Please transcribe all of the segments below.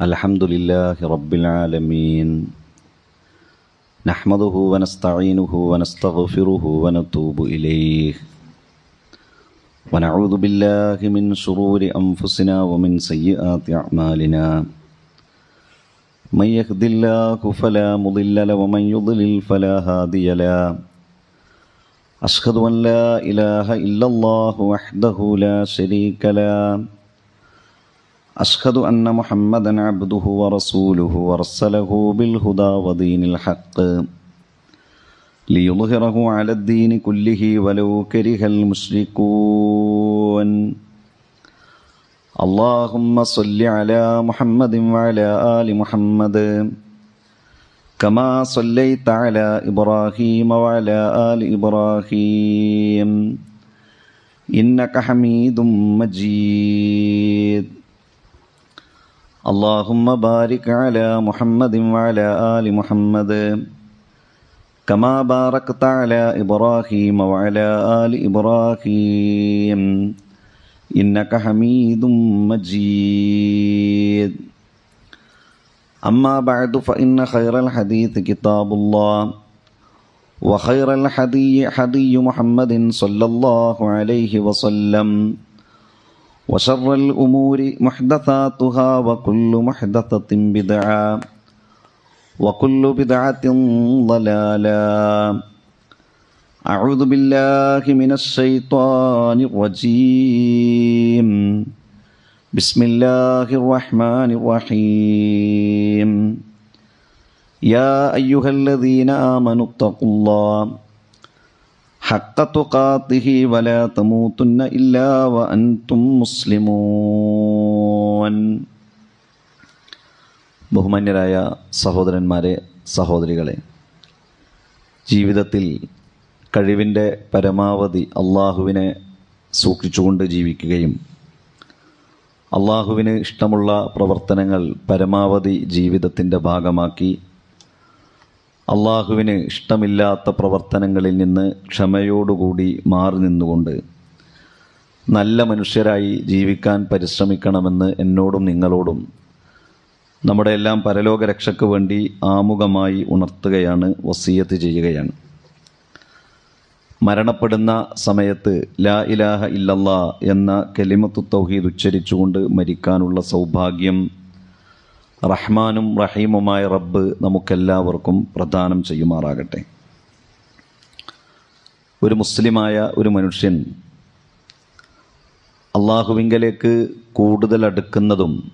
الحمد لله رب العالمين. نحمده ونستعينه ونستغفره ونتوب إليه. ونعوذ بالله من شرور أنفسنا ومن سيئات أعمالنا. من يهد الله فلا مضل له ومن يضلل فلا هادي له. أشهد أن لا إله إلا الله وحده لا شريك له. أشهد أن محمدا عبده ورسوله ورسله بالهدى ودين الحق ليظهره على الدين كله ولو كره المشركون. اللهم صل على محمد وعلى آل محمد كما صليت على إبراهيم وعلى آل إبراهيم. إنك حميد مجيد. اللهم بارك على محمد وعلى آل محمد كما باركت على إبراهيم وعلى آل إبراهيم إنك حميد مجيد أما بعد فإن خير الحديث كتاب الله وخير الحدي حدي محمد صلى الله عليه وسلم وشر الأمور محدثاتها وكل محدثة بدعة وكل بدعة ضلالة أعوذ بالله من الشيطان الرجيم بسم الله الرحمن الرحيم يا أيها الذين آمنوا اتقوا الله ഇല്ലാ വ മുസ്ലിമൂൻ. ബഹുമാന്യരായ സഹോദരന്മാരെ സഹോദരികളെ ജീവിതത്തിൽ കഴിവിന്റെ പരമാവധി അള്ളാഹുവിനെ സൂക്ഷിച്ചുകൊണ്ട് ജീവിക്കുകയും അള്ളാഹുവിന് ഇഷ്ടമുള്ള പ്രവർത്തനങ്ങൾ പരമാവധി ജീവിതത്തിന്റെ ഭാഗമാക്കി അള്ളാഹുവിന് ഇഷ്ടമില്ലാത്ത പ്രവർത്തനങ്ങളിൽ നിന്ന് ക്ഷമയോടുകൂടി മാറി നിന്നുകൊണ്ട് നല്ല മനുഷ്യരായി ജീവിക്കാൻ പരിശ്രമിക്കണമെന്ന് എന്നോടും നിങ്ങളോടും നമ്മുടെ എല്ലാം പരലോക രക്ഷയ്ക്ക് വേണ്ടി ആമുഖമായി ഉണർത്തുകയാണ് വസീയത്ത് ചെയ്യുകയാണ്. മരണപ്പെടുന്ന സമയത്ത് ലാ ഇലാഹ ഇല്ലല്ലാ എന്ന കെലിമത്തു തൗഹീദ് ഉച്ചരിച്ചുകൊണ്ട് മരിക്കാനുള്ള സൗഭാഗ്യം റഹ്മാനും റഹീമുമായ റബ്ബ് നമുക്കെല്ലാവർക്കും പ്രദാനം ചെയ്യുമാറാകട്ടെ. ഒരു മുസ്ലിമായ ഒരു മനുഷ്യൻ അള്ളാഹുവിങ്കലേക്ക് കൂടുതൽ അടുക്കുന്നതും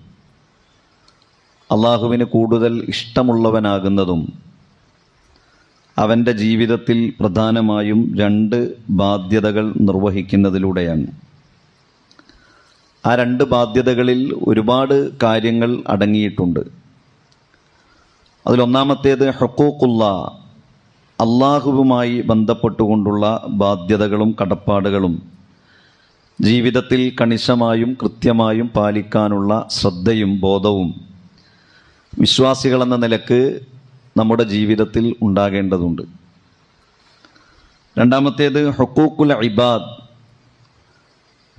അള്ളാഹുവിന് കൂടുതൽ ഇഷ്ടമുള്ളവനാകുന്നതും അവന്റെ ജീവിതത്തിൽ പ്രധാനമായും രണ്ട് ബാധ്യതകൾ നിർവഹിക്കുന്നതിലൂടെയാണ്. ആ രണ്ട് ബാധ്യതകളിൽ ഒരുപാട് കാര്യങ്ങൾ അടങ്ങിയിട്ടുണ്ട്. അതിലൊന്നാമത്തേത് ഹക്കൂക്കുള്ള അള്ളാഹുവുമായി ബന്ധപ്പെട്ടുകൊണ്ടുള്ള ബാധ്യതകളും കടപ്പാടുകളും ജീവിതത്തിൽ കണിശമായും കൃത്യമായും പാലിക്കാനുള്ള ശ്രദ്ധയും ബോധവും വിശ്വാസികളെന്ന നിലയ്ക്ക് നമ്മുടെ ജീവിതത്തിൽ ഉണ്ടാകേണ്ടതുണ്ട്. രണ്ടാമത്തേത് ഹക്കൂക്കുൽ ഇബാദ്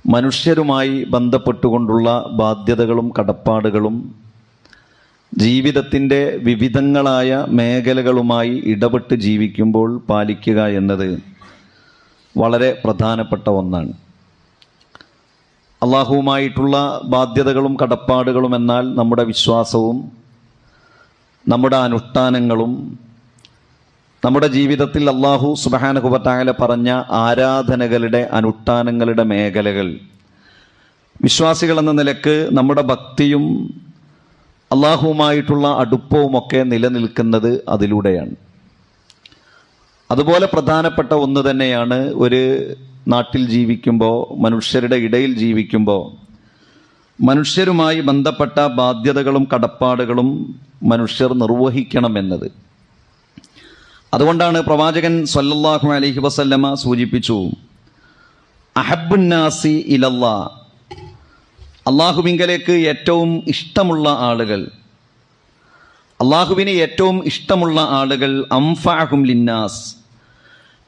മനുഷ്യരുമായി ബന്ധപ്പെട്ടുകൊണ്ടുള്ള ബാധ്യതകളും കടപ്പാടുകളും ജീവിതത്തിന്റെ വിവിധങ്ങളായ മേഖലകളുമായി ഇടപെട്ട് ജീവിക്കുമ്പോൾ പാലിക്കുക എന്നത് വളരെ പ്രധാനപ്പെട്ട ഒന്നാണ്. അള്ളാഹുവുമായിട്ടുള്ള ബാധ്യതകളും കടപ്പാടുകളും എന്നാൽ നമ്മുടെ വിശ്വാസവും നമ്മുടെ അനുഷ്ഠാനങ്ങളും നമ്മുടെ ജീവിതത്തിൽ അള്ളാഹു സുബഹാനകുബത്തായാല പറഞ്ഞ ആരാധനകളുടെ അനുഷ്ഠാനങ്ങളുടെ മേഖലകൾ. വിശ്വാസികൾ എന്ന നിലയ്ക്ക് നമ്മുടെ ഭക്തിയും അള്ളാഹുവുമായിട്ടുള്ള അടുപ്പവുമൊക്കെ നിലനിൽക്കുന്നത് അതിലൂടെയാണ്. അതുപോലെ പ്രധാനപ്പെട്ട ഒന്ന് തന്നെയാണ് ഒരു നാട്ടിൽ ജീവിക്കുമ്പോൾ മനുഷ്യരുടെ ഇടയിൽ ജീവിക്കുമ്പോൾ മനുഷ്യരുമായി ബന്ധപ്പെട്ട ബാധ്യതകളും കടപ്പാടുകളും മനുഷ്യർ നിർവഹിക്കണമെന്നത്. അതുകൊണ്ടാണ് പ്രവാചകൻ സല്ലല്ലാഹു അലൈഹി വസല്ലമ സൂചിപ്പിച്ചു അഹബുന്നാസി ഇലല്ല. അള്ളാഹുവിങ്കലേക്ക് ഏറ്റവും ഇഷ്ടമുള്ള ആളുകൾ അള്ളാഹുവിന് ഏറ്റവും ഇഷ്ടമുള്ള ആളുകൾ അംഫാഹും ലിന്നാസ്.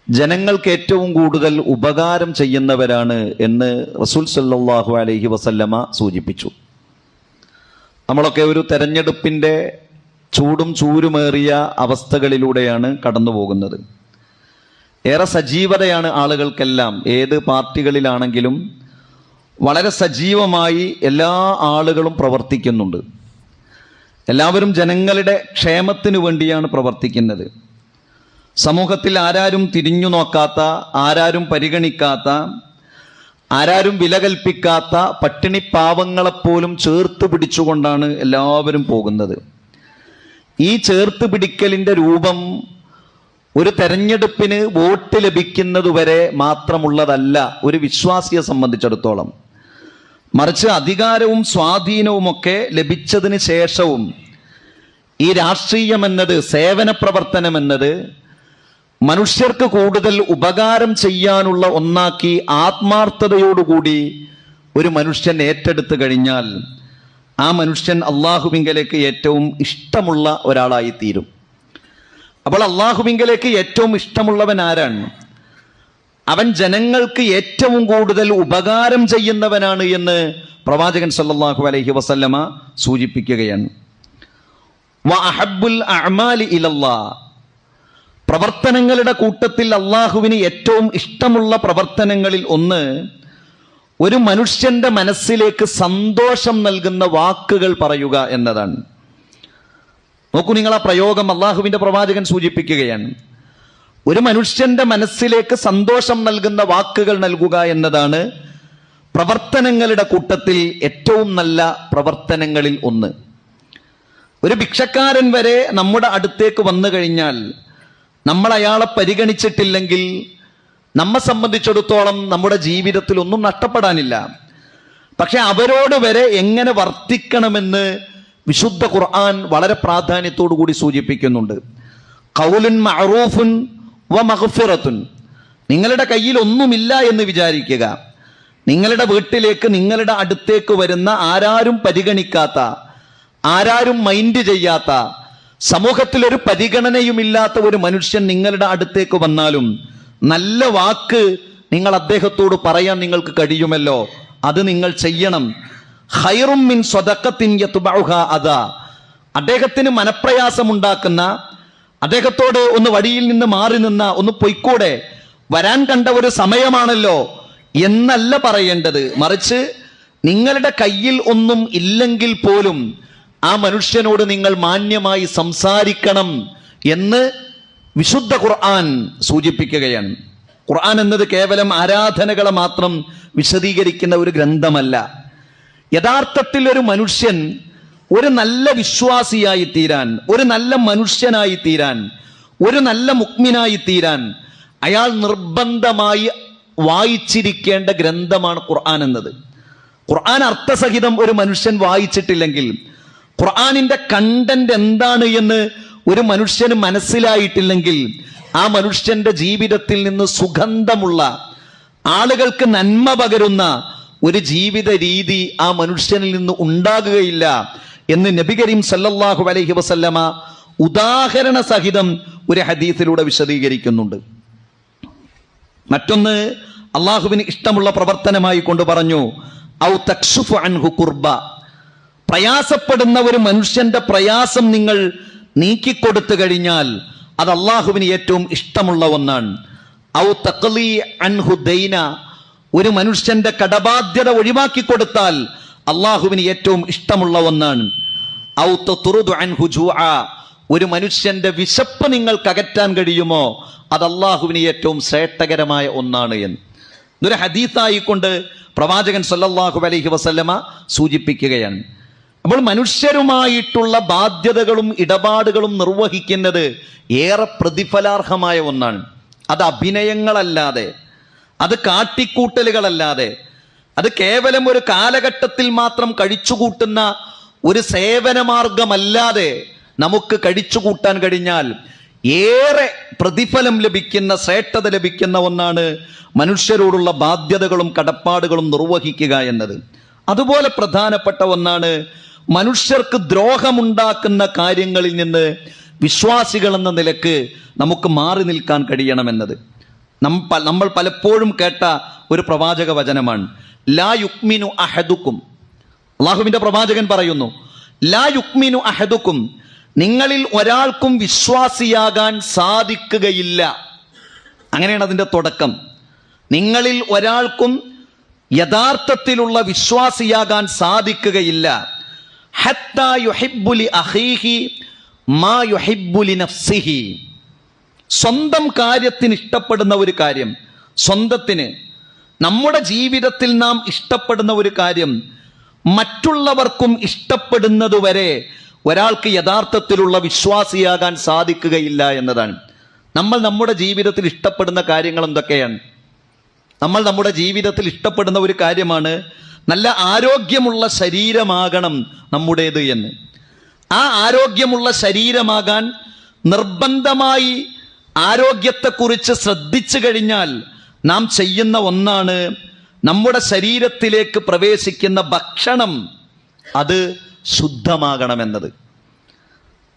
ജനങ്ങൾക്ക് ഏറ്റവും കൂടുതൽ ഉപകാരം ചെയ്യുന്നവരാണ് എന്ന് റസൂൽ സല്ലാഹു അലൈഹി വസല്ലമ സൂചിപ്പിച്ചു. നമ്മളൊക്കെ ഒരു തെരഞ്ഞെടുപ്പിന്റെ ചൂടും ചൂരുമേറിയ അവസ്ഥകളിലൂടെയാണ് കടന്നു പോകുന്നത് ഏറെ സജീവതയാണ് ആളുകൾക്കെല്ലാം. ഏത് പാർട്ടികളിലാണെങ്കിലും വളരെ സജീവമായി എല്ലാ ആളുകളും പ്രവർത്തിക്കുന്നുണ്ട്. എല്ലാവരും ജനങ്ങളുടെ ക്ഷേമത്തിനു വേണ്ടിയാണ് പ്രവർത്തിക്കുന്നത്. സമൂഹത്തിൽ ആരാരും തിരിഞ്ഞു നോക്കാത്ത ആരാരും പരിഗണിക്കാത്ത ആരാരും വില കൽപ്പിക്കാത്ത പട്ടിണി പാവങ്ങളെപ്പോലും ചേർത്ത് പിടിച്ചുകൊണ്ടാണ് എല്ലാവരും പോകുന്നത്. ഈ ചേർത്ത് പിടിക്കലിന്റെ രൂപം ഒരു തെരഞ്ഞെടുപ്പിന് വോട്ട് ലഭിക്കുന്നതുവരെ മാത്രമുള്ളതല്ല ഒരു വിശ്വാസിയെ സംബന്ധിച്ചിടത്തോളം. മറിച്ച് അധികാരവും സ്വാധീനവുമൊക്കെ ലഭിച്ചതിന് ശേഷവും ഈ രാഷ്ട്രീയം എന്നത് സേവന പ്രവർത്തനം എന്നത് മനുഷ്യർക്ക് കൂടുതൽ ഉപകാരം ചെയ്യാനുള്ള ഒന്നാക്കി ആത്മാർത്ഥതയോടുകൂടി ഒരു മനുഷ്യൻ ഏറ്റെടുത്തു കഴിഞ്ഞാൽ ആ മനുഷ്യൻ അള്ളാഹുവിങ്കലേക്ക് ഏറ്റവും ഇഷ്ടമുള്ള ഒരാളായി തീരും അപ്പോൾ അള്ളാഹുവിങ്കലേക്ക് ഏറ്റവും ഇഷ്ടമുള്ളവൻ ആരാണ്? അവൻ ജനങ്ങൾക്ക് ഏറ്റവും കൂടുതൽ ഉപകാരം ചെയ്യുന്നവനാണ് എന്ന് പ്രവാചകൻ സല്ലാഹു അലൈഹി വസല്ലമ സൂചിപ്പിക്കുകയാണ്. അഅമാലി പ്രവർത്തനങ്ങളുടെ കൂട്ടത്തിൽ അള്ളാഹുവിന് ഏറ്റവും ഇഷ്ടമുള്ള പ്രവർത്തനങ്ങളിൽ ഒന്ന് ഒരു മനുഷ്യന്റെ മനസ്സിലേക്ക് സന്തോഷം നൽകുന്ന വാക്കുകൾ പറയുക എന്നതാണ്. നോക്കൂ നിങ്ങൾ ആ പ്രയോഗം അള്ളാഹുവിന്റെ പ്രവാചകൻ സൂചിപ്പിക്കുകയാണ്. ഒരു മനുഷ്യന്റെ മനസ്സിലേക്ക് സന്തോഷം നൽകുന്ന വാക്കുകൾ നൽകുക എന്നതാണ് പ്രവർത്തനങ്ങളുടെ കൂട്ടത്തിൽ ഏറ്റവും നല്ല പ്രവർത്തനങ്ങളിൽ ഒന്ന്. ഒരു ഭിക്ഷക്കാരൻ വരെ നമ്മുടെ അടുത്തേക്ക് വന്നു കഴിഞ്ഞാൽ നമ്മൾ അയാളെ പരിഗണിച്ചിട്ടില്ലെങ്കിൽ നമ്മെ സംബന്ധിച്ചിടത്തോളം നമ്മുടെ ജീവിതത്തിൽ ഒന്നും നഷ്ടപ്പെടാനില്ല. പക്ഷെ അവരോട് വരെ എങ്ങനെ വർത്തിക്കണമെന്ന് വിശുദ്ധ ഖുർആൻ വളരെ പ്രാധാന്യത്തോടു കൂടി സൂചിപ്പിക്കുന്നുണ്ട്. കൗലുൻ മഅറൂഫുൻ വ മഹഫിറത്തുൻ നിങ്ങളുടെ കയ്യിൽ ഒന്നുമില്ല എന്ന് വിചാരിക്കുക. നിങ്ങളുടെ വീട്ടിലേക്ക് നിങ്ങളുടെ അടുത്തേക്ക് വരുന്ന ആരാരും പരിഗണിക്കാത്ത ആരാരും മൈൻഡ് ചെയ്യാത്ത സമൂഹത്തിൽ ഒരു പരിഗണനയുമില്ലാത്ത ഒരു മനുഷ്യൻ നിങ്ങളുടെ അടുത്തേക്ക് വന്നാലും നല്ല വാക്ക് നിങ്ങൾ അദ്ദേഹത്തോട് പറയാൻ നിങ്ങൾക്ക് കഴിയുമല്ലോ. അത് നിങ്ങൾ ചെയ്യണം. ഹൈറും മിൻ സ്വതക്കത്തിൻ അതാ അദ്ദേഹത്തിന് മനപ്രയാസമുണ്ടാക്കുന്ന അദ്ദേഹത്തോട് ഒന്ന് വഴിയിൽ നിന്ന് മാറി നിന്ന ഒന്ന് പൊയ്ക്കൂടെ. വരാൻ കണ്ട ഒരു സമയമാണല്ലോ എന്നല്ല പറയേണ്ടത്. മറിച്ച് നിങ്ങളുടെ കയ്യിൽ ഒന്നും ഇല്ലെങ്കിൽ പോലും ആ മനുഷ്യനോട് നിങ്ങൾ മാന്യമായി സംസാരിക്കണം എന്ന് വിശുദ്ധ ഖുർആൻ സൂചിപ്പിക്കുകയാണ്. ഖുർആൻ എന്നത് കേവലം ആരാധനകളെ മാത്രം വിശദീകരിക്കുന്ന ഒരു ഗ്രന്ഥമല്ല. യഥാർത്ഥത്തിൽ ഒരു മനുഷ്യൻ ഒരു നല്ല വിശ്വാസിയായി തീരാൻ ഒരു നല്ല മനുഷ്യനായി തീരാൻ ഒരു നല്ല മുക്മിനായി തീരാൻ അയാൾ നിർബന്ധമായി വായിച്ചിരിക്കേണ്ട ഗ്രന്ഥമാണ് ഖുർആൻ എന്നത്. ഖുർആൻ അർത്ഥസഹിതം ഒരു മനുഷ്യൻ വായിച്ചിട്ടില്ലെങ്കിൽ ഖുർആനിന്റെ കണ്ടന്റ് എന്താണ് എന്ന് ഒരു മനുഷ്യന് മനസ്സിലായിട്ടില്ലെങ്കിൽ ആ മനുഷ്യന്റെ ജീവിതത്തിൽ നിന്ന് സുഗന്ധമുള്ള ആളുകൾക്ക് നന്മ പകരുന്ന ഒരു ജീവിത രീതി ആ മനുഷ്യനിൽ നിന്ന് ഉണ്ടാകുകയില്ല എന്ന് നബി കരീം സല്ലല്ലാഹു അലൈഹി വസല്ലമ ഉദാഹരണ സഹിതം ഒരു ഹദീസിലൂടെ വിശദീകരിക്കുന്നുണ്ട്. മറ്റൊന്ന് അള്ളാഹുവിന് ഇഷ്ടമുള്ള പ്രവർത്തനമായി കൊണ്ട് പറഞ്ഞു ഔ തക്സുഫു അൻഹു കുർബ. പ്രയാസപ്പെടുന്ന ഒരു മനുഷ്യന്റെ പ്രയാസം നിങ്ങൾ നീക്കിക്കൊടുത്തു കഴിഞ്ഞാൽ അത് അള്ളാഹുവിന് ഏറ്റവും ഇഷ്ടമുള്ള ഒന്നാണ്. ഔ തഖ്ലി അൻഹു ദൈന ഒരു മനുഷ്യന്റെ കടബാധ്യത ഒഴിവാക്കി കൊടുത്താൽ അള്ളാഹുവിന് ഏറ്റവും ഇഷ്ടമുള്ള ഒന്നാണ്. ഔ അൻഹു ജുആ ഒരു മനുഷ്യന്റെ വിശപ്പ് നിങ്ങൾക്ക് അകറ്റാൻ കഴിയുമോ? അത് അള്ളാഹുവിന് ഏറ്റവും ശ്രേഷ്ഠകരമായ ഒന്നാണ് എന്ന്. ഇതൊരു ഹദീത്തായിക്കൊണ്ട് പ്രവാചകൻ സല്ലാഹു അലഹി വസല്ലമ സൂചിപ്പിക്കുകയാണ്. അപ്പോൾ മനുഷ്യരുമായിട്ടുള്ള ബാധ്യതകളും ഇടപാടുകളും നിർവഹിക്കുന്നത് ഏറെ പ്രതിഫലാർഹമായ ഒന്നാണ്. അത് അഭിനയങ്ങളല്ലാതെ അത് കാട്ടിക്കൂട്ടലുകളല്ലാതെ അത് കേവലം ഒരു കാലഘട്ടത്തിൽ മാത്രം കഴിച്ചുകൂട്ടുന്ന ഒരു സേവനമാർഗമല്ലാതെ നമുക്ക് കഴിച്ചുകൂട്ടാൻ കഴിഞ്ഞാൽ ഏറെ പ്രതിഫലം ലഭിക്കുന്ന ശ്രേഷ്ഠത ലഭിക്കുന്ന ഒന്നാണ് മനുഷ്യരോടുള്ള ബാധ്യതകളും കടപ്പാടുകളും നിർവഹിക്കുക എന്നത്. അതുപോലെ പ്രധാനപ്പെട്ട ഒന്നാണ് മനുഷ്യർക്ക് ദ്രോഹമുണ്ടാക്കുന്ന കാര്യങ്ങളിൽ നിന്ന് വിശ്വാസികൾ എന്ന നിലയ്ക്ക് നമുക്ക് മാറി നിൽക്കാൻ കഴിയണമെന്നത്. നമ്മ നമ്മൾ പലപ്പോഴും കേട്ട ഒരു പ്രവാചക വചനമാണ്. ലാ യുക്മിനു അഹദുക്കും. അള്ളാഹുവിന്റെ പ്രവാചകൻ പറയുന്നു ലാ യുക്മിനു അഹദുക്കും. നിങ്ങളിൽ ഒരാൾക്കും വിശ്വാസിയാകാൻ സാധിക്കുകയില്ല. അങ്ങനെയാണ് അതിന്റെ തുടക്കം. നിങ്ങളിൽ ഒരാൾക്കും യഥാർത്ഥത്തിലുള്ള വിശ്വാസിയാകാൻ സാധിക്കുകയില്ല. സ്വന്തം കാര്യത്തിന് ഇഷ്ടപ്പെടുന്ന ഒരു കാര്യം സ്വന്തത്തിന്. നമ്മുടെ ജീവിതത്തിൽ നാം ഇഷ്ടപ്പെടുന്ന ഒരു കാര്യം മറ്റുള്ളവർക്കും ഇഷ്ടപ്പെടുന്നതുവരെ ഒരാൾക്ക് യഥാർത്ഥത്തിലുള്ള വിശ്വാസിയാകാൻ സാധിക്കുകയില്ല എന്നതാണ്. നമ്മൾ നമ്മുടെ ജീവിതത്തിൽ ഇഷ്ടപ്പെടുന്ന കാര്യങ്ങൾ എന്തൊക്കെയാണ്? നമ്മൾ നമ്മുടെ ജീവിതത്തിൽ ഇഷ്ടപ്പെടുന്ന ഒരു കാര്യമാണ് നല്ല ആരോഗ്യമുള്ള ശരീരമാകണം നമ്മുടേത് എന്ന്. ആ ആരോഗ്യമുള്ള ശരീരമാകാൻ നിർബന്ധമായി ആരോഗ്യത്തെക്കുറിച്ച് ശ്രദ്ധിച്ചു കഴിഞ്ഞാൽ നാം ചെയ്യുന്ന ഒന്നാണ് നമ്മുടെ ശരീരത്തിലേക്ക് പ്രവേശിക്കുന്ന ഭക്ഷണം അത് ശുദ്ധമാകണമെന്നത്.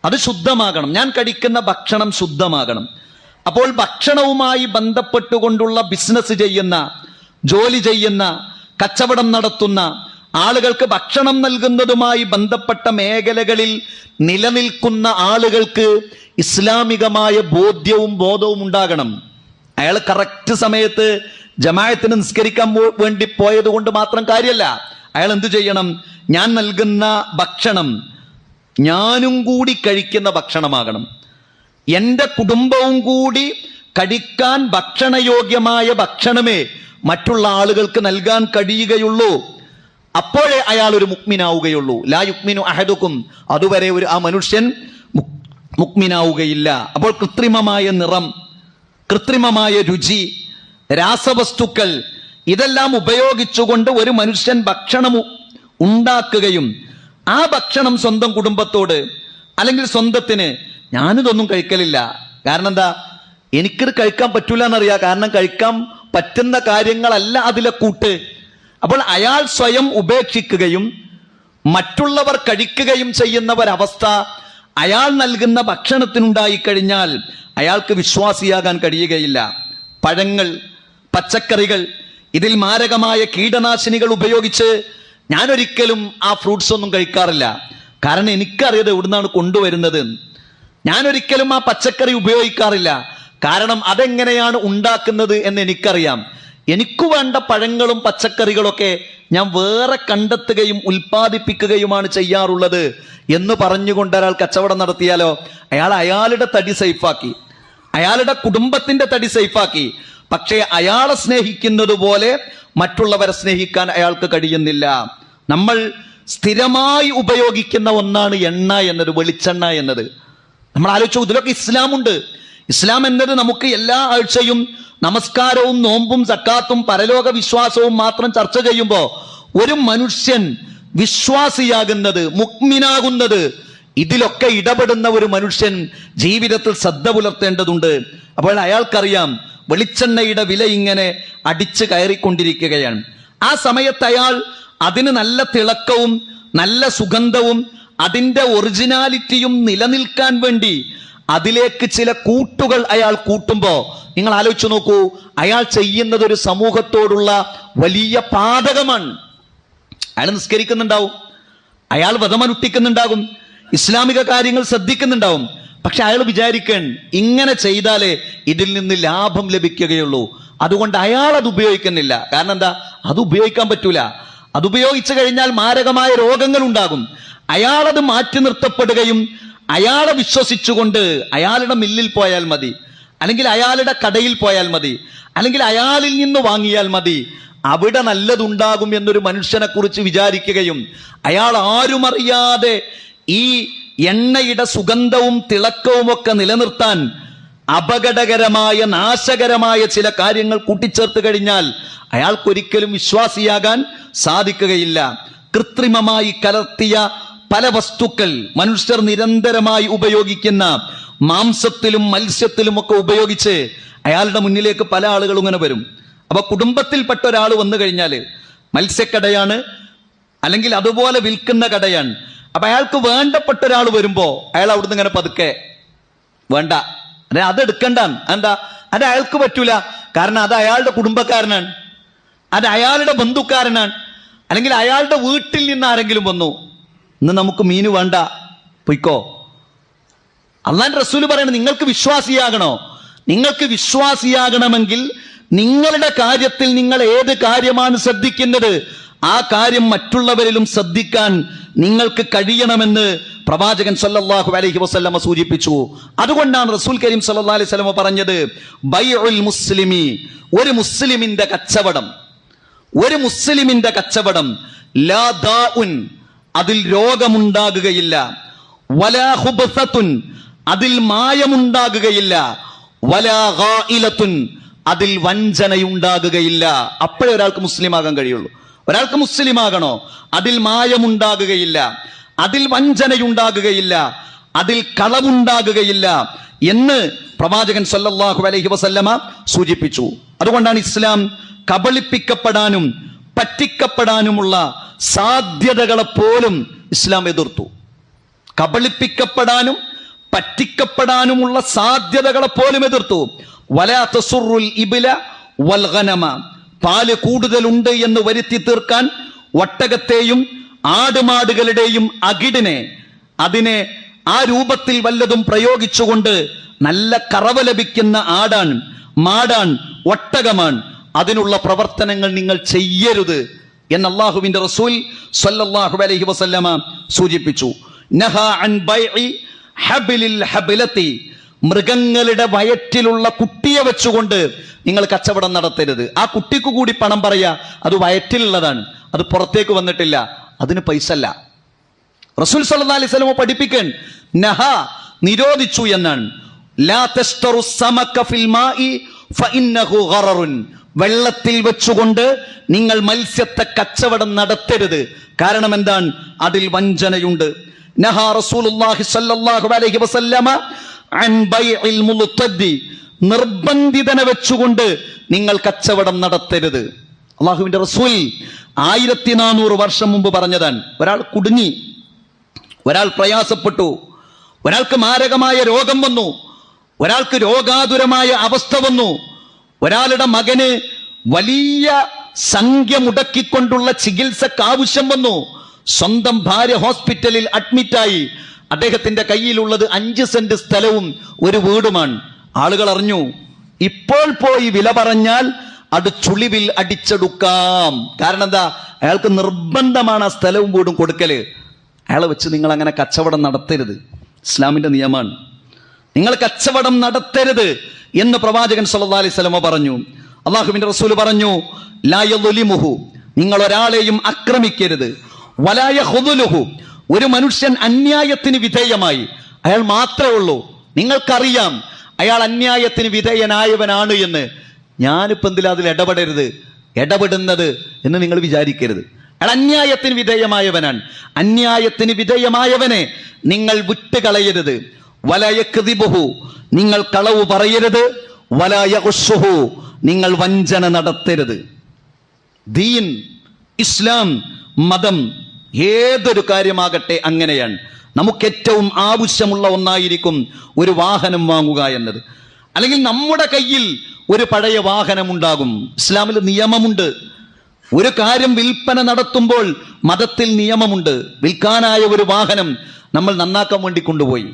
അത് ശുദ്ധമാകണം. ഞാൻ കഴിക്കുന്ന ഭക്ഷണം ശുദ്ധമാകണം. അപ്പോൾ ഭക്ഷണവുമായി ബന്ധപ്പെട്ടുകൊണ്ടുള്ള ബിസിനസ് ചെയ്യുന്ന ജോലി ചെയ്യുന്ന കച്ചവടം നടത്തുന്ന ആളുകൾക്ക് ഭക്ഷണം നൽകുന്നതുമായി ബന്ധപ്പെട്ട മേഖലകളിൽ നിലനിൽക്കുന്ന ആളുകൾക്ക് ഇസ്ലാമികമായ ബോധ്യവും ബോധവും ഉണ്ടാകണം. അയാൾ കറക്റ്റ് സമയത്ത് ജമായത്തിന് നിസ്കരിക്കാൻ വേണ്ടി പോയത് കൊണ്ട് മാത്രം കാര്യമല്ല അയാൾ എന്തു ചെയ്യണം? ഞാൻ നൽകുന്ന ഭക്ഷണം ഞാനും കൂടി കഴിക്കുന്ന ഭക്ഷണമാകണം. എന്റെ കുടുംബവും കൂടി കഴിക്കാൻ ഭക്ഷണയോഗ്യമായ ഭക്ഷണമേ മറ്റുള്ള ആളുകൾക്ക് നൽകാൻ കഴിയുകയുള്ളൂ. അപ്പോഴേ അയാൾ ഒരു മുക്മിനാവുകയുള്ളൂ ലാ യുക്മിനു അഹദുക്കും. അതുവരെ ഒരു ആ മനുഷ്യൻ മുക്മിനാവുകയില്ല അപ്പോൾ കൃത്രിമമായ നിറം കൃത്രിമമായ രുചി രാസവസ്തുക്കൾ ഇതെല്ലാം ഉപയോഗിച്ചുകൊണ്ട് ഒരു മനുഷ്യൻ ഭക്ഷണം ഉണ്ടാക്കുകയും ആ ഭക്ഷണം സ്വന്തം കുടുംബത്തോട് അല്ലെങ്കിൽ സ്വന്തത്തിന് ഞാനിതൊന്നും കഴിക്കലില്ല. കാരണം എന്താ? എനിക്കിത് കഴിക്കാൻ പറ്റൂല എന്നറിയാം കാരണം കഴിക്കാൻ പറ്റുന്ന കാര്യങ്ങളല്ല അതിലെ കൂട്ട്. അപ്പോൾ അയാൾ സ്വയം ഉപേക്ഷിക്കുകയും മറ്റുള്ളവർ കഴിക്കുകയും ചെയ്യുന്ന ഒരവസ്ഥ അയാൾ നൽകുന്ന ഭക്ഷണത്തിനുണ്ടായി കഴിഞ്ഞാൽ അയാൾക്ക് വിശ്വാസിയാകാൻ കഴിയുകയില്ല. പഴങ്ങൾ പച്ചക്കറികൾ ഇതിൽ മാരകമായ കീടനാശിനികൾ ഉപയോഗിച്ച് ഞാൻ ഒരിക്കലും ആ ഫ്രൂട്ട്സ് ഒന്നും കഴിക്കാറില്ല. കാരണം എനിക്കറിയത് എവിടുന്നാണ് കൊണ്ടുവരുന്നത്. ഞാനൊരിക്കലും ആ പച്ചക്കറി ഉപയോഗിക്കാറില്ല. കാരണം അതെങ്ങനെയാണ് ഉണ്ടാക്കുന്നത് എന്ന് എനിക്കറിയാം. എനിക്ക് വേണ്ട പഴങ്ങളും പച്ചക്കറികളൊക്കെ ഞാൻ വേറെ കണ്ടെത്തുകയും ഉൽപ്പാദിപ്പിക്കുകയുമാണ് ചെയ്യാറുള്ളത് എന്ന് പറഞ്ഞുകൊണ്ട് ഒരാൾ കച്ചവടം നടത്തിയാലോ? അയാൾ അയാളുടെ തടി സേഫാക്കി. അയാളുടെ കുടുംബത്തിന്റെ തടി സേഫാക്കി. പക്ഷേ അയാളെ സ്നേഹിക്കുന്നത് പോലെ മറ്റുള്ളവരെ സ്നേഹിക്കാൻ അയാൾക്ക് കഴിയുന്നില്ല. നമ്മൾ സ്ഥിരമായി ഉപയോഗിക്കുന്ന ഒന്നാണ് എണ്ണ എന്നത് വെളിച്ചെണ്ണ എന്നത്. നമ്മൾ ആലോചിച്ചു ഇതിലൊക്കെ ഇസ്ലാമുണ്ട്. ഇസ്ലാം എന്നത് നമുക്ക് എല്ലാ ആഴ്ചയും നമസ്കാരവും നോമ്പും സക്കാത്തും പരലോക വിശ്വാസവും മാത്രം ചർച്ച ചെയ്യുമ്പോൾ ഒരു മനുഷ്യൻ വിശ്വാസിയാകുന്നത് മുക്മിനാകുന്നത് ഇതിലൊക്കെ ഇടപെടുന്ന ഒരു മനുഷ്യൻ ജീവിതത്തിൽ ശ്രദ്ധ പുലർത്തേണ്ടതുണ്ട്. അപ്പോൾ അയാൾക്കറിയാം വെളിച്ചെണ്ണയുടെ വില ഇങ്ങനെ അടിച്ചു കയറിക്കൊണ്ടിരിക്കുകയാണ്. ആ സമയത്ത് അയാൾ അതിന് നല്ല തിളക്കവും നല്ല സുഗന്ധവും അതിന്റെ ഒറിജിനാലിറ്റിയും നിലനിൽക്കാൻ വേണ്ടി അതിലേക്ക് ചില കൂട്ടുകൾ അയാൾ കൂട്ടുമ്പോ നിങ്ങൾ ആലോചിച്ചു നോക്കൂ അയാൾ ചെയ്യുന്നത് ഒരു സമൂഹത്തോടുള്ള വലിയ പാതകമാണ്. അയാൾ നിസ്കരിക്കുന്നുണ്ടാവും അയാൾ വധമനുഷ്ഠിക്കുന്നുണ്ടാകും ഇസ്ലാമിക കാര്യങ്ങൾ ശ്രദ്ധിക്കുന്നുണ്ടാവും. പക്ഷെ അയാൾ വിചാരിക്കണം ഇങ്ങനെ ചെയ്താലേ ഇതിൽ നിന്ന് ലാഭം ലഭിക്കുകയുള്ളൂ. അതുകൊണ്ട് അയാൾ അത് ഉപയോഗിക്കുന്നില്ല. കാരണം എന്താ? അത് ഉപയോഗിക്കാൻ പറ്റൂല. അത് ഉപയോഗിച്ചു കഴിഞ്ഞാൽ മാരകമായ രോഗങ്ങൾ ഉണ്ടാകും. അയാളത് മാറ്റി നിർത്തപ്പെടുകയും അയാളെ വിശ്വസിച്ചുകൊണ്ട് അയാളുടെ മില്ലിൽ പോയാൽ മതി അല്ലെങ്കിൽ അയാളുടെ കടയിൽ പോയാൽ മതി അല്ലെങ്കിൽ അയാളിൽ നിന്ന് വാങ്ങിയാൽ മതി. അവിടെ നല്ലതുണ്ടാകും എന്നൊരു മനുഷ്യനെ കുറിച്ച് വിചാരിക്കുകയും അയാൾ ആരും അറിയാതെ ഈ എണ്ണയുടെ സുഗന്ധവും തിളക്കവും ഒക്കെ നിലനിർത്താൻ അപകടകരമായ നാശകരമായ ചില കാര്യങ്ങൾ കൂട്ടിച്ചേർത്ത് കഴിഞ്ഞാൽ അയാൾക്കൊരിക്കലും വിശ്വാസിയാകാൻ സാധിക്കുകയില്ല. കൃത്രിമമായി കലർത്തിയ പല വസ്തുക്കൾ മനുഷ്യർ നിരന്തരമായി ഉപയോഗിക്കുന്ന മാംസത്തിലും മത്സ്യത്തിലും ഒക്കെ ഉപയോഗിച്ച് അയാളുടെ മുന്നിലേക്ക് പല ആളുകളും ഇങ്ങനെ വരും. അപ്പൊ കുടുംബത്തിൽപ്പെട്ട ഒരാൾ വന്നു കഴിഞ്ഞാൽ മത്സ്യക്കടയാണ് അല്ലെങ്കിൽ അതുപോലെ വിൽക്കുന്ന കടയാണ്. അപ്പൊ അയാൾക്ക് വേണ്ടപ്പെട്ട ഒരാൾ വരുമ്പോ അയാൾ അവിടുന്ന് ഇങ്ങനെ പതുക്കെ വേണ്ട. അതെ എടുക്കണ്ട എന്താ അത് അയാൾക്ക് പറ്റൂല. കാരണം അത് അയാളുടെ കുടുംബക്കാരനാണ്. അത് അയാളുടെ ബന്ധുക്കാരനാണ്. അല്ലെങ്കിൽ അയാളുടെ വീട്ടിൽ നിന്ന് ആരെങ്കിലും വന്നു. ഇന്ന് നമുക്ക് മീന് വേണ്ട. പൊയ്ക്കോ. അള്ളാൻ റസൂൽ പറയണത് നിങ്ങൾക്ക് വിശ്വാസിയാകണോ? നിങ്ങൾക്ക് വിശ്വാസിയാകണമെങ്കിൽ നിങ്ങളുടെ കാര്യത്തിൽ നിങ്ങൾ ഏത് കാര്യമാണ് ശ്രദ്ധിക്കുന്നത് ആ കാര്യം മറ്റുള്ളവരിലും ശ്രദ്ധിക്കാൻ നിങ്ങൾക്ക് കഴിയണമെന്ന് പ്രവാചകൻ സല്ലല്ലാഹു അലൈഹി വസല്ലമ സൂചിപ്പിച്ചു. അതുകൊണ്ടാണ് റസൂൽ കരീം സല്ലല്ലാഹു അലൈഹി വസല്ലമ പറഞ്ഞത് ബൈഉൽ മുസ്ലിമി ഒരു മുസ്ലിമിന്റെ കച്ചവടം. ഒരു മുസ്ലിമിന്റെ കച്ചവടം ലാ ദാഉൻ അതിൽ രോഗമുണ്ടാകുകയില്ല. വലാഹുബത്തുൻ അതിൽ മായമുണ്ടാകുകയില്ല. വലാ ഗായിലത്തുൻ അതിൽ വഞ്ചനയുണ്ടാകുകയില്ല. അപ്പോഴേ ഒരാൾക്ക് മുസ്ലിം ആകാൻ കഴിയുള്ളൂ. ഒരാൾക്ക് മുസ്ലിം ആകണോ അതിൽ മായമുണ്ടാകുകയില്ല. അതിൽ വഞ്ചനയുണ്ടാകുകയില്ല. അതിൽ കളവുണ്ടാകുകയില്ല എന്ന് പ്രവാചകൻ സല്ലാഹു അലഹി വസല്ലമ സൂചിപ്പിച്ചു. അതുകൊണ്ടാണ് ഇസ്ലാം കബളിപ്പിക്കപ്പെടാനും പറ്റിക്കപ്പെടാനുമുള്ള സാധ്യതകളെ പോലും ഇസ്ലാം എതിർത്തു. കബളിപ്പിക്കപ്പെടാനും പറ്റിക്കപ്പെടാനുമുള്ള സാധ്യതകളെ പോലും എതിർത്തു. വലാത്തസുറുൽ തസുറുൽ ഇബില വൽഗനമ പാൽ കൂടുതലുണ്ട് എന്ന് വരുത്തി തീർക്കാൻ ഒട്ടകത്തെയും ആടുമാടുകളുടെയും അകിടിനെ അതിനെ ആ രൂപത്തിൽ വല്ലതും പ്രയോഗിച്ചുകൊണ്ട് നല്ല കറവ ലഭിക്കുന്ന ആടാൻ മാടാൻ ഒട്ടകമാൻ അതിനുള്ള പ്രവർത്തനങ്ങൾ നിങ്ങൾ ചെയ്യരുത് എന്ന് അള്ളാഹുവിന്റെ റസൂൽ സല്ലല്ലാഹു അലൈഹി വസല്ലമ സൂചിപ്പിച്ചു. നഹ ബൈഇ ഹബിലിൽ ഹബിലത്തി. മൃഗങ്ങളുടെ വയറ്റിലുള്ള കുട്ടിയെ വെച്ചുകൊണ്ട് നിങ്ങൾ കച്ചവടം നടത്തരുത്. ആ കുട്ടിക്ക് കൂടി പണം പറയാ അത് വയറ്റിലുള്ളതാണ് അത് പുറത്തേക്ക് വന്നിട്ടില്ല അതിന് പൈസ അല്ല റസൂൽ സല്ലല്ലാഹു അലൈഹി വസല്ലം പഠിപ്പിക്കാൻ നഹ നിരോധിച്ചു എന്നാണ്. വെള്ളത്തിൽ വെച്ചുകൊണ്ട് നിങ്ങൾ മത്സ്യത്തെ കച്ചവടം നടത്തരുത്. കാരണം എന്താണ്? അതിൽ വഞ്ചനയുണ്ട്. നഹ റസൂലുള്ളാഹി സല്ലല്ലാഹു അലൈഹി വസല്ലമ അൻ ബൈഇൽ നിർബന്ധിതനെ വെച്ചുകൊണ്ട് നിങ്ങൾ കച്ചവടം നടത്തരുത്. അള്ളാഹുവിന്റെ റസൂൽ ആയിരത്തി നാനൂറ് വർഷം മുമ്പ് പറഞ്ഞതാണ്. ഒരാൾ കുടുങ്ങി. ഒരാൾ പ്രയാസപ്പെട്ടു. ഒരാൾക്ക് മാരകമായ രോഗം വന്നു. ഒരാൾക്ക് രോഗാതുരമായ അവസ്ഥ വന്നു. ഒരാളുടെ മകന് വലിയ സംഖ്യ മുടക്കിക്കൊണ്ടുള്ള ചികിത്സക്ക് ആവശ്യം വന്നു. സ്വന്തം ഭാര്യ ഹോസ്പിറ്റലിൽ അഡ്മിറ്റായി. അദ്ദേഹത്തിന്റെ കയ്യിലുള്ളത് അഞ്ച് സെന്റ് സ്ഥലവും ഒരു വീടുമാണ്. ആളുകൾ അറിഞ്ഞു ഇപ്പോൾ പോയി വില പറഞ്ഞാൽ അത് ചുളിവിൽ അടിച്ചെടുക്കാം. കാരണം എന്താ? അയാൾക്ക് നിർബന്ധമാണ് ആ സ്ഥലവും വീടും കൊടുക്കൽ. അയാളെ വെച്ച് നിങ്ങൾ അങ്ങനെ കച്ചവടം നടത്തരുത്. ഇസ്ലാമിന്റെ നിയമമാണ്. നിങ്ങൾ കച്ചവടം നടത്തരുത് എന്ന് പ്രവാചകൻ സല്ലാ അലൈഹി സ്വലമ പറഞ്ഞു. അള്ളാഹുബിന്റെ റസൂൽ പറഞ്ഞു ലായലുലിമുഹു നിങ്ങൾ ഒരാളെയും ആക്രമിക്കരുത്. വലായ ഹുദുലുഹു ഒരു മനുഷ്യൻ അന്യായത്തിന് വിധേയമായി. അയാൾ മാത്രമേ ഉള്ളൂ. നിങ്ങൾക്കറിയാം അയാൾ അന്യായത്തിന് വിധേയനായവനാണ് എന്ന്. ഞാനിപ്പോൾ എന്തിലാ അതിൽ ഇടപെടരുത്? ഇടപെടുന്നത് എന്ന് നിങ്ങൾ വിചാരിക്കരുത്. അയാൾ അന്യായത്തിന് വിധേയമായവനാണ്. അന്യായത്തിന് വിധേയമായവനെ നിങ്ങൾ വിട്ടുകളയരുത്. വലയക്തിബുഹു നിങ്ങൾ കളവ് പറയരുത്. വലയഹുഷുഹു നിങ്ങൾ വഞ്ചന നടത്തരുത്. ദീൻ ഇസ്ലാം മതം ഏതൊരു കാര്യമാകട്ടെ അങ്ങനെയാണ്. നമുക്ക് ഏറ്റവും ആവശ്യമുള്ള ഒന്നായിരിക്കും ഒരു വാഹനം വാങ്ങുക എന്നത്. അല്ലെങ്കിൽ നമ്മുടെ കയ്യിൽ ഒരു പഴയ വാഹനം ഉണ്ടാകും ഇസ്ലാമിൽ നിയമമുണ്ട്. ഒരു കാര്യം വിൽപ്പന നടത്തുമ്പോൾ മതത്തിൽ നിയമമുണ്ട്. വിൽക്കാനായ ഒരു വാഹനം നമ്മൾ നന്നാക്കാൻ വേണ്ടി കൊണ്ടുപോയി.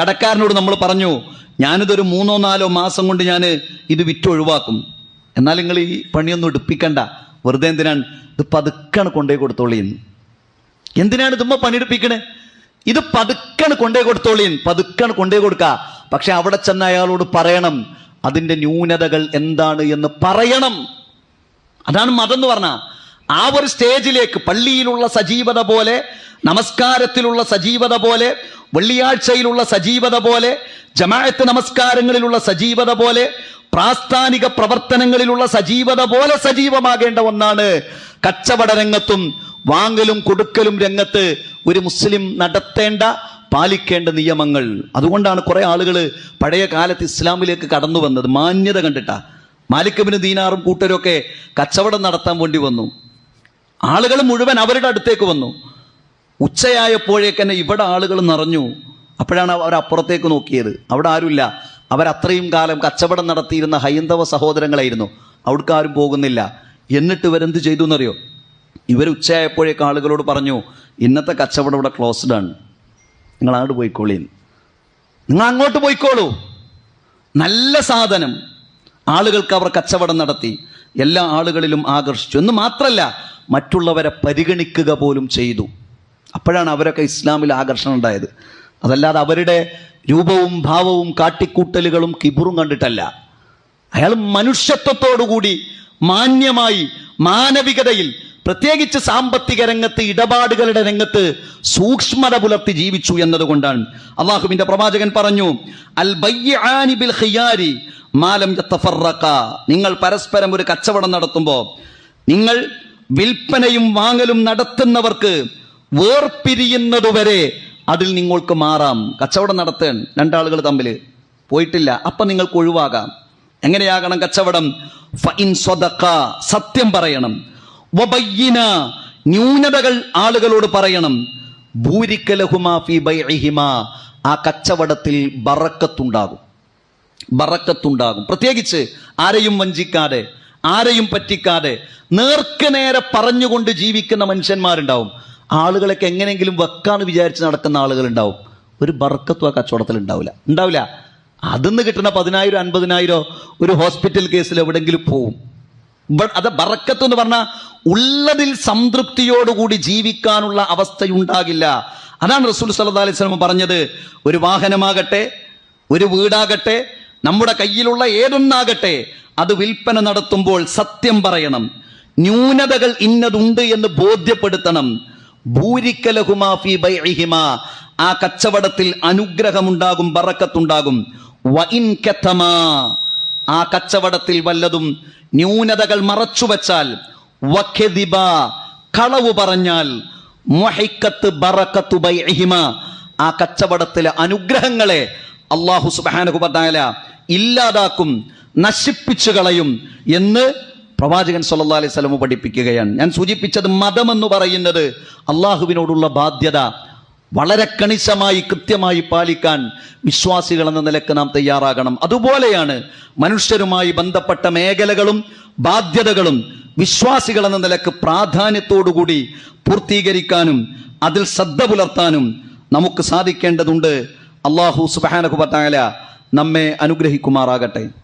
കടക്കാരനോട് നമ്മൾ പറഞ്ഞു ഞാനിതൊരു മൂന്നോ നാലോ മാസം കൊണ്ട് ഞാൻ ഇത് വിറ്റ് ഒഴിവാക്കും എന്നാൽ നിങ്ങൾ ഈ പണിയൊന്നും എടുപ്പിക്കണ്ട. വെറുതെ എന്തിനാണ്? ഇത് പതുക്കാണ് കൊണ്ടുപോയി കൊടുത്തോളിയും എന്തിനാണ് ഇതുമ്മ പണിയെടുപ്പിക്കണേ? ഇത് പതുക്കാണ് കൊണ്ടുപോയി കൊടുത്തോളിയൻ പതുക്കാണ് കൊണ്ടുപോയി കൊടുക്ക. പക്ഷെ അവിടെ ചെന്ന അയാളോട് പറയണം അതിന്റെ ന്യൂനതകൾ എന്താണ് എന്ന് പറയണം. അതാണ് മതം എന്ന് പറഞ്ഞ. ആ ഒരു സ്റ്റേജിലേക്ക് പള്ളിയിലുള്ള സജീവത പോലെ നമസ്കാരത്തിലുള്ള സജീവത പോലെ വെള്ളിയാഴ്ചയിലുള്ള സജീവത പോലെ ജമാഅത്ത് നമസ്കാരങ്ങളിലുള്ള സജീവത പോലെ പ്രാസ്ഥാനിക പ്രവർത്തനങ്ങളിലുള്ള സജീവത പോലെ സജീവമാകേണ്ട ഒന്നാണ് കച്ചവട രംഗത്തും വാങ്ങലും കൊടുക്കലും രംഗത്ത് ഒരു മുസ്ലിം നടത്തേണ്ട പാലിക്കേണ്ട നിയമങ്ങൾ. അതുകൊണ്ടാണ് കുറെ ആളുകൾ പഴയ കാലത്ത് ഇസ്ലാമിലേക്ക് കടന്നു വന്നത്. മാന്യത കണ്ടിട്ടാ. മാലിക്കബിന് ദീനാറും കൂട്ടരും ഒക്കെ കച്ചവടം നടത്താൻ വേണ്ടി വന്നു. ആളുകൾ മുഴുവൻ അവരുടെ അടുത്തേക്ക് വന്നു. ഉച്ചയായപ്പോഴേക്ക് തന്നെ ഇവിടെ ആളുകൾ നിറഞ്ഞു. അപ്പോഴാണ് അവർ അപ്പുറത്തേക്ക് നോക്കിയത്. അവിടെ ആരുമില്ല. അവർ അത്രയും കാലം കച്ചവടം നടത്തിയിരുന്ന ഹൈന്ദവ സഹോദരങ്ങളായിരുന്നു. അവിടേക്ക് ആരും പോകുന്നില്ല. എന്നിട്ട് ഇവരെന്ത് ചെയ്തു എന്നറിയോ? ഇവർ ഉച്ചയായപ്പോഴേക്ക് ആളുകളോട് പറഞ്ഞു ഇന്നത്തെ കച്ചവടം ഇവിടെ ക്ലോസ്ഡ് ആണ്. നിങ്ങൾ അങ്ങോട്ട് പോയിക്കോളീൻ. നിങ്ങൾ അങ്ങോട്ട് പോയിക്കോളൂ. നല്ല സാധനം. ആളുകൾക്ക് അവർ കച്ചവടം നടത്തി. എല്ലാ ആളുകളിലും ആകർഷിച്ചു. എന്ന് മാത്രമല്ല മറ്റുള്ളവരെ പരിഗണിക്കുക പോലും ചെയ്തു. അപ്പോഴാണ് അവരൊക്കെ ഇസ്ലാമിൽ ആകർഷണം ഉണ്ടായത്. അതല്ലാതെ അവരുടെ രൂപവും ഭാവവും കാട്ടിക്കൂട്ടലുകളും കിബുറും കണ്ടിട്ടല്ല. അയാൾ മനുഷ്യത്വത്തോടുകൂടി മാന്യമായി മാനവികതയിൽ പ്രത്യേകിച്ച് സാമ്പത്തിക രംഗത്ത് ഇടപാടുകളുടെ രംഗത്ത് സൂക്ഷ്മത പുലർത്തി ജീവിച്ചു എന്നതുകൊണ്ടാണ്. അള്ളാഹുവിന്റെ പ്രവാചകൻ പറഞ്ഞു അൽ ഖിയാരി മാലം നിങ്ങൾ പരസ്പരം ഒരു കച്ചവടം നടത്തുമ്പോൾ നിങ്ങൾ വിൽപ്പനയും വാങ്ങലും നടത്തുന്നവർക്ക് വേർപിരിയുന്നതുവരെ അതിൽ നിങ്ങൾക്ക് മാറാം. കച്ചവടം നടത്താൻ രണ്ടാളുകൾ തമ്മിൽ പോയിട്ടില്ല. അപ്പം നിങ്ങൾക്ക് ഒഴിവാകാം. എങ്ങനെയാകണം കച്ചവടം? സത്യം പറയണം. ന്യൂനതകൾ ആളുകളോട് പറയണം. ആ കച്ചവടത്തിൽ ബറക്കത്തുണ്ടാകും. ബറക്കത്തുണ്ടാകും. പ്രത്യേകിച്ച് ആരെയും വഞ്ചിക്കാതെ ആരെയും പറ്റിക്കാതെ നേർക്ക് നേരെ പറഞ്ഞുകൊണ്ട് ജീവിക്കുന്ന മനുഷ്യന്മാരുണ്ടാവും. ആളുകളൊക്കെ എങ്ങനെയെങ്കിലും വെക്കാന്ന് വിചാരിച്ച് നടക്കുന്ന ആളുകളുണ്ടാവും. ഒരു ബർക്കത്വ കച്ചവടത്തിൽ ഉണ്ടാവില്ല. ഉണ്ടാവില്ല. അതിന്ന് കിട്ടുന്ന പതിനായിരം അൻപതിനായിരോ ഒരു ഹോസ്പിറ്റൽ കേസിൽ എവിടെങ്കിലും പോവും. അത് ബറക്കത്ത് എന്ന് പറഞ്ഞാൽ ഉള്ളതിൽ സംതൃപ്തിയോടുകൂടി ജീവിക്കാനുള്ള അവസ്ഥയുണ്ടാകില്ല. അതാണ് റസൂൽ സല്ലാ അലൈഹി സ്വലം പറഞ്ഞത്. ഒരു വാഹനമാകട്ടെ ഒരു വീടാകട്ടെ നമ്മുടെ കയ്യിലുള്ള ഏതൊന്നാകട്ടെ അത് വിൽപ്പന നടത്തുമ്പോൾ സത്യം പറയണം. ന്യൂനതകൾ ഇന്നതുണ്ട് എന്ന് ബോധ്യപ്പെടുത്തണം. ഭൂരിക്കലഹുമാ. ആ കച്ചവടത്തിൽ അനുഗ്രഹമുണ്ടാകും ബറക്കത്തുണ്ടാകും. ആ കച്ചവടത്തിൽ വല്ലതും ന്യൂനതകൾ മറച്ചുവെച്ചാൽ കളവ് പറഞ്ഞാൽ ആ കച്ചവടത്തിലെ അനുഗ്രഹങ്ങളെ അള്ളാഹു വതആല ഇല്ലാതാക്കും നശിപ്പിച്ചു കളയും എന്ന് പ്രവാചകൻ സല്ലാ അലൈഹി വസല്ലം പഠിപ്പിക്കുകയാണ്. ഞാൻ സൂചിപ്പിച്ചത് മതം എന്ന് പറയുന്നത് അള്ളാഹുവിനോടുള്ള ബാധ്യത വളരെ കണിശമായി കൃത്യമായി പാലിക്കാൻ വിശ്വാസികൾ എന്ന നിലയ്ക്ക് നാം തയ്യാറാകണം. അതുപോലെയാണ് മനുഷ്യരുമായി ബന്ധപ്പെട്ട മേഖലകളും ബാധ്യതകളും വിശ്വാസികൾ എന്ന നിലയ്ക്ക് പ്രാധാന്യത്തോടുകൂടി പൂർത്തീകരിക്കാനും അതിൽ ശ്രദ്ധ പുലർത്താനും നമുക്ക് സാധിക്കേണ്ടതുണ്ട്. അള്ളാഹു സുബാനഹുബത്തായ നമ്മെ അനുഗ്രഹിക്കുമാറാകട്ടെ.